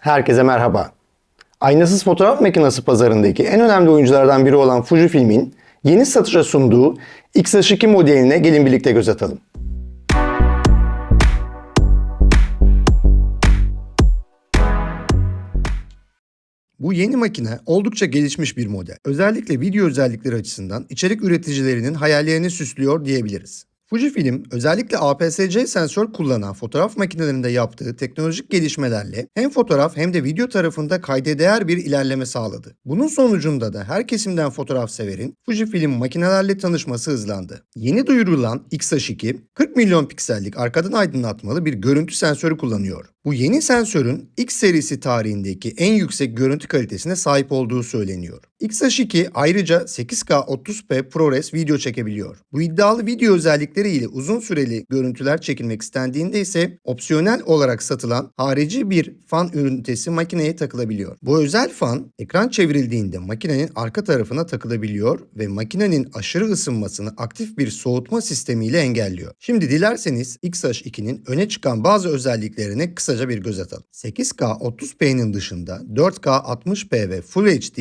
Herkese merhaba. Aynasız fotoğraf makinesi pazarındaki en önemli oyunculardan biri olan Fujifilm'in yeni satışa sunduğu X-H2 modeline gelin birlikte göz atalım. Bu yeni makine oldukça gelişmiş bir model. Özellikle video özellikleri açısından içerik üreticilerinin hayallerini süslüyor diyebiliriz. Fujifilm özellikle APS-C sensör kullanan fotoğraf makinelerinde yaptığı teknolojik gelişmelerle hem fotoğraf hem de video tarafında kayda değer bir ilerleme sağladı. Bunun sonucunda da her kesimden fotoğraf severin Fujifilm makinelerle tanışması hızlandı. Yeni duyurulan X-H2 40 milyon piksellik arkadan aydınlatmalı bir görüntü sensörü kullanıyor. Bu yeni sensörün X serisi tarihindeki en yüksek görüntü kalitesine sahip olduğu söyleniyor. X-H2 ayrıca 8K 30p ProRes video çekebiliyor. Bu iddialı video özellikleri ile uzun süreli görüntüler çekilmek istendiğinde ise opsiyonel olarak satılan harici bir fan ünitesi makineye takılabiliyor. Bu özel fan ekran çevrildiğinde makinenin arka tarafına takılabiliyor ve makinenin aşırı ısınmasını aktif bir soğutma sistemiyle engelliyor. Şimdi dilerseniz X-H2'nin öne çıkan bazı özelliklerine kısaca bir göz atalım. 8K 30p'nin dışında 4K 60p ve Full HD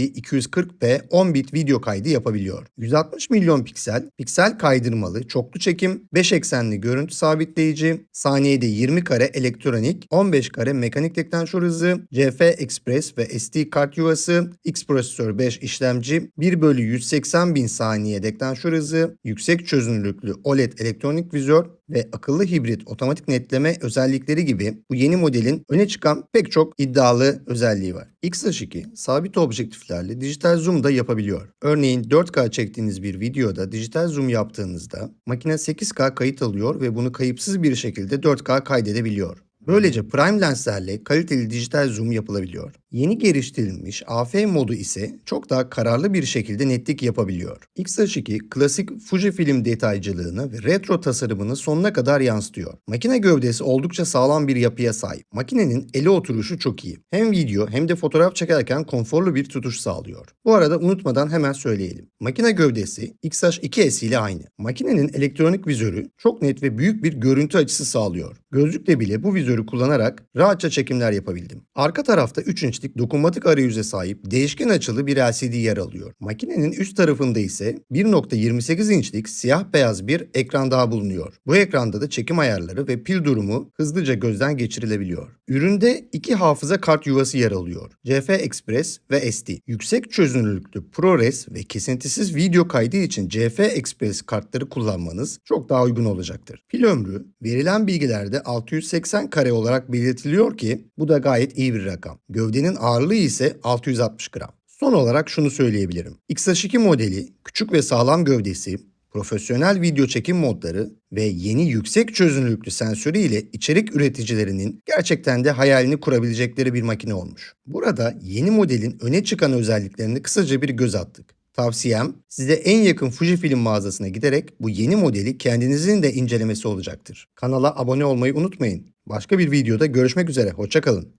240p 10 bit video kaydı yapabiliyor. 160 milyon piksel, piksel kaydırmalı, çoklu çekim, 5 eksenli görüntü sabitleyici, saniyede 20 kare elektronik, 15 kare mekanik deklanşör hızı, CF Express ve SD kart yuvası, X prosesör 5 işlemci, 1 bölü 180 bin saniye deklanşör hızı, yüksek çözünürlüklü OLED elektronik vizör ve akıllı hibrit otomatik netleme özellikleri gibi bu yeni modelin öne çıkan pek çok iddialı özelliği var. X-H2 sabit objektiflerle dijital zoom da yapabiliyor. Örneğin 4K çektiğiniz bir videoda dijital zoom yaptığınızda makine 8K kayıt alıyor ve bunu kayıpsız bir şekilde 4K kaydedebiliyor. Böylece prime lenslerle kaliteli dijital zoom yapılabiliyor. Yeni geliştirilmiş AF modu ise çok daha kararlı bir şekilde netlik yapabiliyor. X-H2 klasik Fujifilm detaycılığını ve retro tasarımını sonuna kadar yansıtıyor. Makine gövdesi oldukça sağlam bir yapıya sahip. Makinenin ele oturuşu çok iyi. Hem video hem de fotoğraf çekerken konforlu bir tutuş sağlıyor. Bu arada unutmadan hemen söyleyelim. Makine gövdesi X-H2S ile aynı. Makinenin elektronik vizörü çok net ve büyük bir görüntü açısı sağlıyor. Gözlükle bile bu vizörü kullanarak rahatça çekimler yapabildim. Arka tarafta 3 inçlik dokunmatik arayüze sahip değişken açılı bir LCD yer alıyor. Makinenin üst tarafında ise 1.28 inçlik siyah beyaz bir ekran daha bulunuyor. Bu ekranda da çekim ayarları ve pil durumu hızlıca gözden geçirilebiliyor. Üründe iki hafıza kart yuvası yer alıyor. CF Express ve SD. Yüksek çözünürlüklü ProRes ve kesintisiz video kaydı için CF Express kartları kullanmanız çok daha uygun olacaktır. Pil ömrü verilen bilgilerde 680 kare olarak belirtiliyor ki bu da gayet iyi bir rakam. Gövdenin ağırlığı ise 660 gram. Son olarak şunu söyleyebilirim. X-H2 modeli küçük ve sağlam gövdesi, profesyonel video çekim modları ve yeni yüksek çözünürlüklü sensörü ile içerik üreticilerinin gerçekten de hayalini kurabilecekleri bir makine olmuş. Burada yeni modelin öne çıkan özelliklerini kısaca bir göz attık. Tavsiyem size en yakın Fujifilm mağazasına giderek bu yeni modeli kendinizin de incelemesi olacaktır. Kanala abone olmayı unutmayın. Başka bir videoda görüşmek üzere. Hoşçakalın.